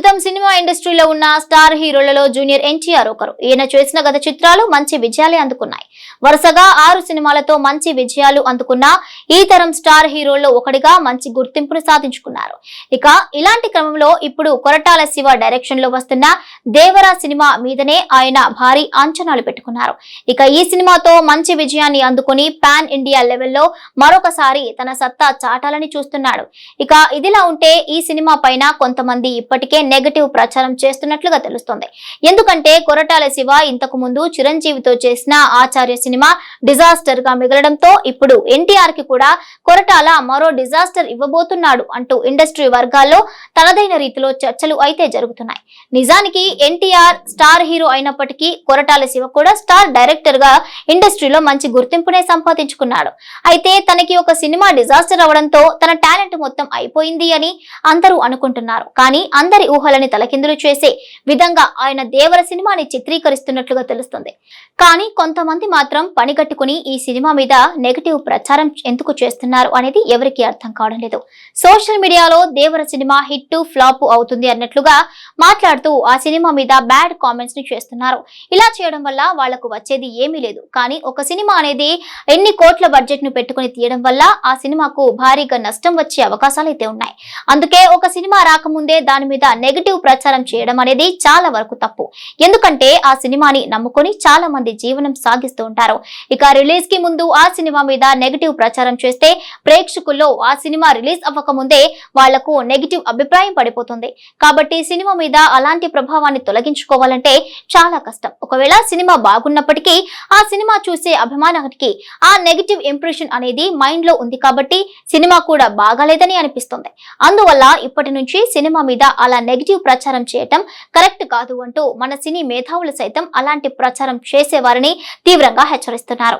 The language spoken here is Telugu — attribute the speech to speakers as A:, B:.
A: ప్రస్తుతం సినిమా ఇండస్ట్రీలో ఉన్న స్టార్ హీరోలలో జూనియర్ ఎన్టీఆర్ ఒకరు. ఈయన చేసిన గత చిత్రాలు మంచి విజయాలే అందుకున్నాయి. వరుసగా ఆరు సినిమాలతో మంచి విజయాలు అందుకున్న ఈ తరం స్టార్ హీరోల్లో ఒకటిగా మంచి గుర్తింపును సాధించుకున్నారు. ఇక ఇలాంటి క్రమంలో ఇప్పుడు కొరటాల శివ డైరెక్షన్లో వస్తున్న దేవరా సినిమా మీదనే ఆయన భారీ అంచనాలు పెట్టుకున్నారు. ఇక ఈ సినిమాతో మంచి విజయాన్ని అందుకుని పాన్ ఇండియా లెవెల్లో మరొకసారి తన సత్తా చాటాలని చూస్తున్నాడు. ఇక ఇదిలా ఉంటే ఈ సినిమా పైన కొంతమంది ఇప్పటికే నెగటివ్ ప్రచారం చేస్తున్నట్లుగా తెలుస్తోంది. ఎందుకంటే కొరటాల శివ ఇంతకు ముందు చిరంజీవితో చేసిన ఆచార్య సినిమా డిజాస్టర్గా మిగలడంతో ఇప్పుడు ఎన్టీఆర్కి కూడా కొరటాల మరో డిజాస్టర్ ఇవ్వబోతున్నాడు అంటూ ఇండస్ట్రీ వర్గాల్లో తనదైన రీతిలో చర్చలు అయితే జరుగుతున్నాయి. నిజానికి ఎన్టీఆర్ స్టార్ హీరో అయినప్పటికీ కొరటాల శివ కూడా స్టార్ డైరెక్టర్గా ఇండస్ట్రీలో మంచి గుర్తింపునే సంపాదించుకున్నాడు. అయితే తనకి ఒక సినిమా డిజాస్టర్ అవడంతో తన టాలెంట్ మొత్తం అయిపోయింది అని అందరూ అనుకుంటున్నారు. కానీ అందరి ఊహలని తలకిందులు చేసే విధంగా ఆయన దేవర సినిమాని చిత్రీకరిస్తున్నట్లుగా తెలుస్తుంది. కానీ కొంతమంది మాత్రం పనిగట్టుకుని ఈ సినిమా మీద నెగటివ్ ప్రచారం ఎందుకు చేస్తున్నారు అనేది ఎవరికీ అర్థం కావడం లేదు. సోషల్ మీడియాలో దేవర సినిమా హిట్ ఫ్లాప్ అవుతుంది అన్నట్లుగా మాట్లాడుతూ ఆ సినిమా మీద బ్యాడ్ కామెంట్స్ని చేస్తున్నారు. ఇలా చేయడం వల్ల వాళ్ళకు వచ్చేది ఏమీ లేదు. కానీ ఒక సినిమా అనేది ఎన్ని కోట్ల బడ్జెట్ను పెట్టుకుని తీయడం వల్ల ఆ సినిమాకు భారీగా నష్టం వచ్చే అవకాశాలు అయితే ఉన్నాయి. అందుకే ఒక సినిమా రాకముందే దాని మీద నెగిటివ్ ప్రచారం చేయడం అనేది చాలా వరకు తప్పు. ఎందుకంటే ఆ సినిమాని నమ్ముకొని చాలా మంది జీవనం సాగిస్తూ ఉంటారు. ఇక రిలీజ్కి ముందు ఆ సినిమా మీద నెగటివ్ ప్రచారం చేస్తే ప్రేక్షకుల్లో ఆ సినిమా రిలీజ్ అవ్వక ముందే వాళ్ళకు నెగిటివ్ అభిప్రాయం పడిపోతుంది. కాబట్టి సినిమా మీద అలాంటి ప్రభావాన్ని తొలగించుకోవాలంటే చాలా కష్టం. ఒకవేళ సినిమా బాగున్నప్పటికీ ఆ సినిమా చూసే అభిమానానికి ఆ నెగిటివ్ ఇంప్రెషన్ అనేది మైండ్లో ఉంది కాబట్టి సినిమా కూడా బాగాలేదని అనిపిస్తుంది. అందువల్ల ఇప్పటి నుంచి సినిమా మీద అలా నెగిటివ్ ప్రచారం చేయటం కరెక్ట్ కాదు అంటూ మన సినీ మేధావులు సైతం అలాంటి ప్రచారం చేసేవారిని తీవ్రంగా హెచ్చరిస్తున్నారు.